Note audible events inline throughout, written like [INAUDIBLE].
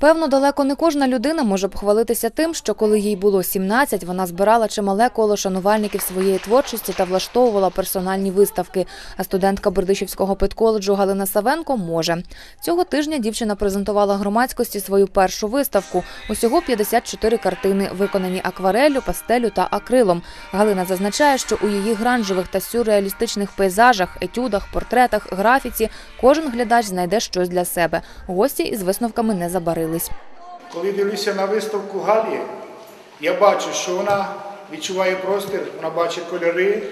Певно, далеко не кожна людина може похвалитися тим, що коли їй було 17, вона збирала чимале коло шанувальників своєї творчості та влаштовувала персональні виставки. А студентка Бердичівського педколеджу Галина Савенко може. Цього тижня дівчина презентувала громадськості свою першу виставку. Усього 54 картини, виконані аквареллю, пастелю та акрилом. Галина зазначає, що у її гранжевих та сюрреалістичних пейзажах, етюдах, портретах, графіці кожен глядач знайде щось для себе. Гості із висновками не забарились. Коли дивлюся на виставку Галі, я бачу, що вона відчуває простір, вона бачить кольори,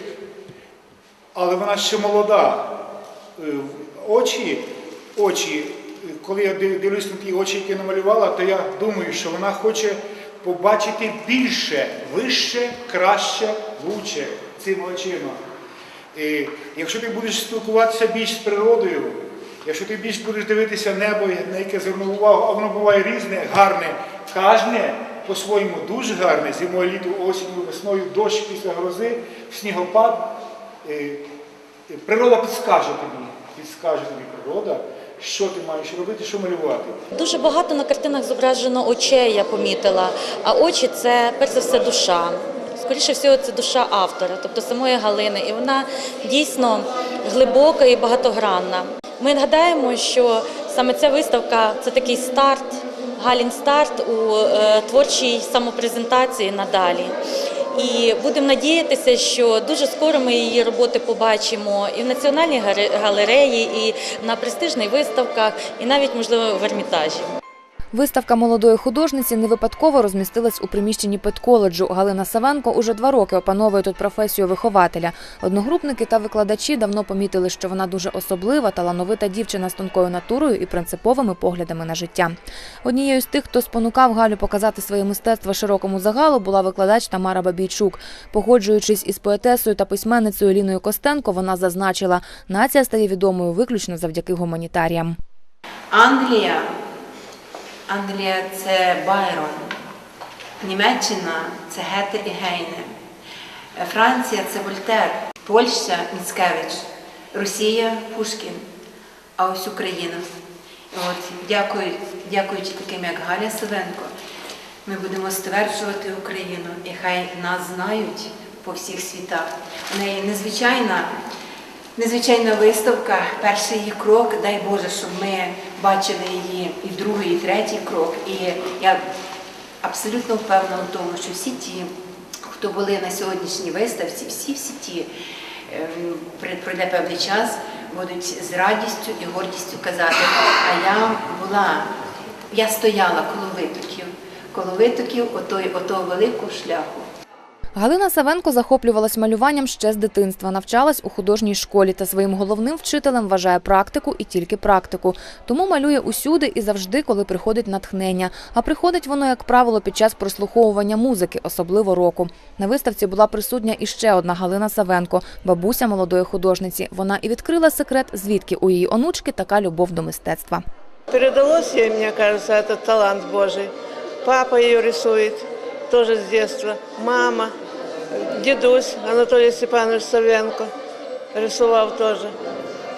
але вона ще молода. Е, Очі, очі, е, коли я дивлюсь на ті очі, які намалювала, то я думаю, що вона хоче побачити більше, вище, краще, лучше цими очима. І якщо ти будеш спілкуватися більш з природою, якщо ти більш будеш дивитися небо, на яке звернув увагу, а воно буває різне, гарне, кожне по-своєму дуже гарне, зимою, літо, осінню, весною, дощ після грози, снігопад. Е, е, Природа підскаже тобі, підскаже тобі природа, що ти маєш робити, що малювати. Дуже багато на картинах зображено очей, я помітила. А очі це перш за все душа. Скоріше всього, це душа автора, тобто самої Галини, і вона дійсно глибока і багатогранна. Ми нагадаємо, що саме ця виставка це такий старт, Галін старт у е, творчій самопрезентації надалі. І будемо надіятися, що дуже скоро ми її роботи побачимо і в національній гале- галереї, і на престижних виставках, і навіть можливо в Ермітажі. Виставка молодої художниці не випадково розмістилась у приміщенні педколеджу. Галина Савенко уже два роки опановує тут професію вихователя. Одногрупники та викладачі давно помітили, що вона дуже особлива, талановита дівчина з тонкою натурою і принциповими поглядами на життя. Однією з тих, хто спонукав Галю показати своє мистецтво широкому загалу, була викладач Тамара Бабійчук. Погоджуючись із поетесою та письменницею Ліною Костенко, вона зазначила, нація стає відомою виключно завдяки гуманітаріям. Англія. Англія це Байрон. Німеччина це Гете і Гейне. Франція це Вольтер. Польща Міцкевич. Росія Пушкін. А ось Україна. От, дякую, дякуючи таким, як Галя Савенко, ми будемо стверджувати Україну, і хай нас знають по всіх світах. У неї незвичайна Незвичайна виставка, перший її крок, дай Боже, щоб ми бачили її і другий, і третій крок. І я абсолютно впевнена в тому, що всі ті, хто були на сьогоднішній виставці, всі-всі ті, ем, пройде певний час, будуть з радістю і гордістю казати, а я була, я стояла коло витоків, коло витоків отого великого шляху. Галина Савенко захоплювалась малюванням ще з дитинства, навчалась у художній школі та своїм головним вчителем вважає практику і тільки практику. Тому малює усюди і завжди, коли приходить натхнення. А приходить воно, як правило, під час прослуховування музики, особливо року. На виставці була присутня іще одна Галина Савенко, бабуся молодої художниці. Вона і відкрила секрет, звідки у її онучки така любов до мистецтва. Передалось ей, мне кажется, этот талант Божий. Папа ее рисует, тоже с детства. Мама, дедусь Анатолий Степанович Савенко рисовал тоже.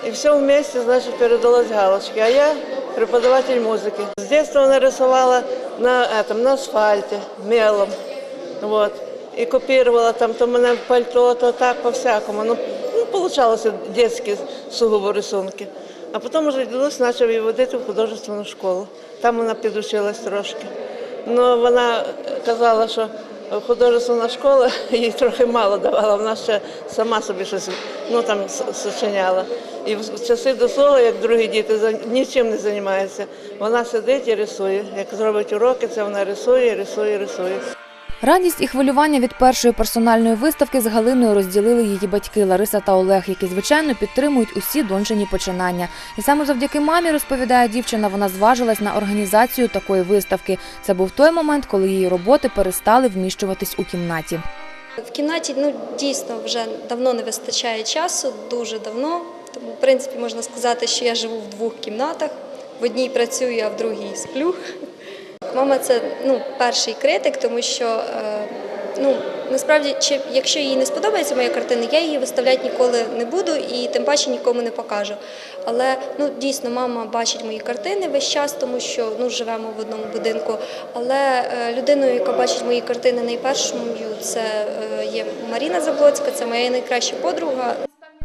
И все вместе, значит, передалось галочке. А я преподаватель музыки. С детства она рисовала на, этом, на асфальте, мелом. Вот. И копировала там то мене пальто, то так по-всякому. Ну, ну, получалось детські сугубо рисунки. А потім вже дідусь почав її водити в художественну школу. Там вона підучилась трошки. Ну, вона казала, що художественна школа [LAUGHS] їй трохи мало давала, вона ще сама собі щось ну, там сочиняла. І в часи до слова, як другі діти, нічим не займаються. Вона сидить і рисує. Як зробить уроки, це вона рисує, рисує, рисує. Радість і хвилювання від першої персональної виставки з Галиною розділили її батьки Лариса та Олег, які звичайно підтримують усі дончині починання. І саме завдяки мамі, розповідає дівчина, вона зважилась на організацію такої виставки. Це був той момент, коли її роботи перестали вміщуватись у кімнаті. В кімнаті ну дійсно вже давно не вистачає часу, дуже давно. Тому, в принципі, можна сказати, що я живу в двох кімнатах. В одній працюю, а в другій сплю. Мама це ну, перший критик, тому що е, ну, насправді, чи якщо їй не сподобається моя картина, я її виставляти ніколи не буду і тим паче нікому не покажу. Але ну дійсно мама бачить мої картини весь час, тому що ну живемо в одному будинку. Але е, людиною, яка бачить мої картини найпершою, це е, є Маріна Заблоцька, це моя найкраща подруга.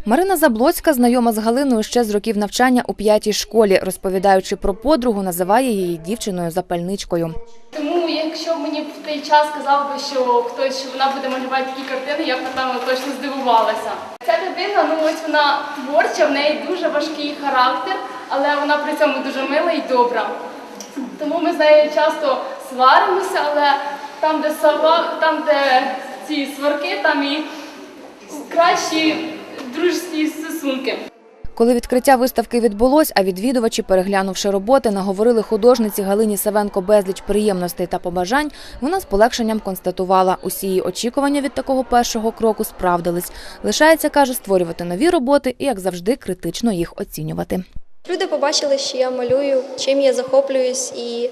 Марина Заблоцька знайома з Галиною ще з років навчання у п'ятій школі. Розповідаючи про подругу, називає її дівчиною запальничкою. Тому якщо б мені в той час сказав би, що хтось що вона буде малювати такі картини, я б напевно точно здивувалася. Ця людина, ну ось вона творча, в неї дуже важкий характер, але вона при цьому дуже мила і добра. Тому ми з нею часто сваримося, але там, де сова, там, де ці сварки, там і кращі дружні стосунки. Коли відкриття виставки відбулось, а відвідувачі, переглянувши роботи, наговорили художниці Галині Савенко безліч приємностей та побажань, вона з полегшенням констатувала, усі її очікування від такого першого кроку справдились. Лишається, каже, створювати нові роботи і, як завжди, критично їх оцінювати. Люди побачили, що я малюю, чим я захоплююсь, і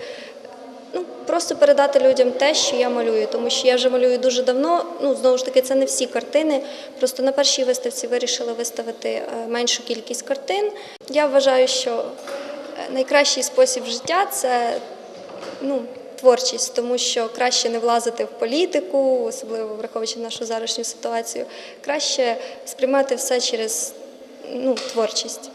ну, просто передати людям те, що я малюю, тому що я вже малюю дуже давно. Ну, знову ж таки, це не всі картини. Просто на першій виставці вирішила виставити е, меншу кількість картин. Я вважаю, що е, найкращий спосіб життя це ну, творчість, тому що краще не влазити в політику, особливо враховуючи нашу зарашню ситуацію. Краще сприймати все через ну, творчість.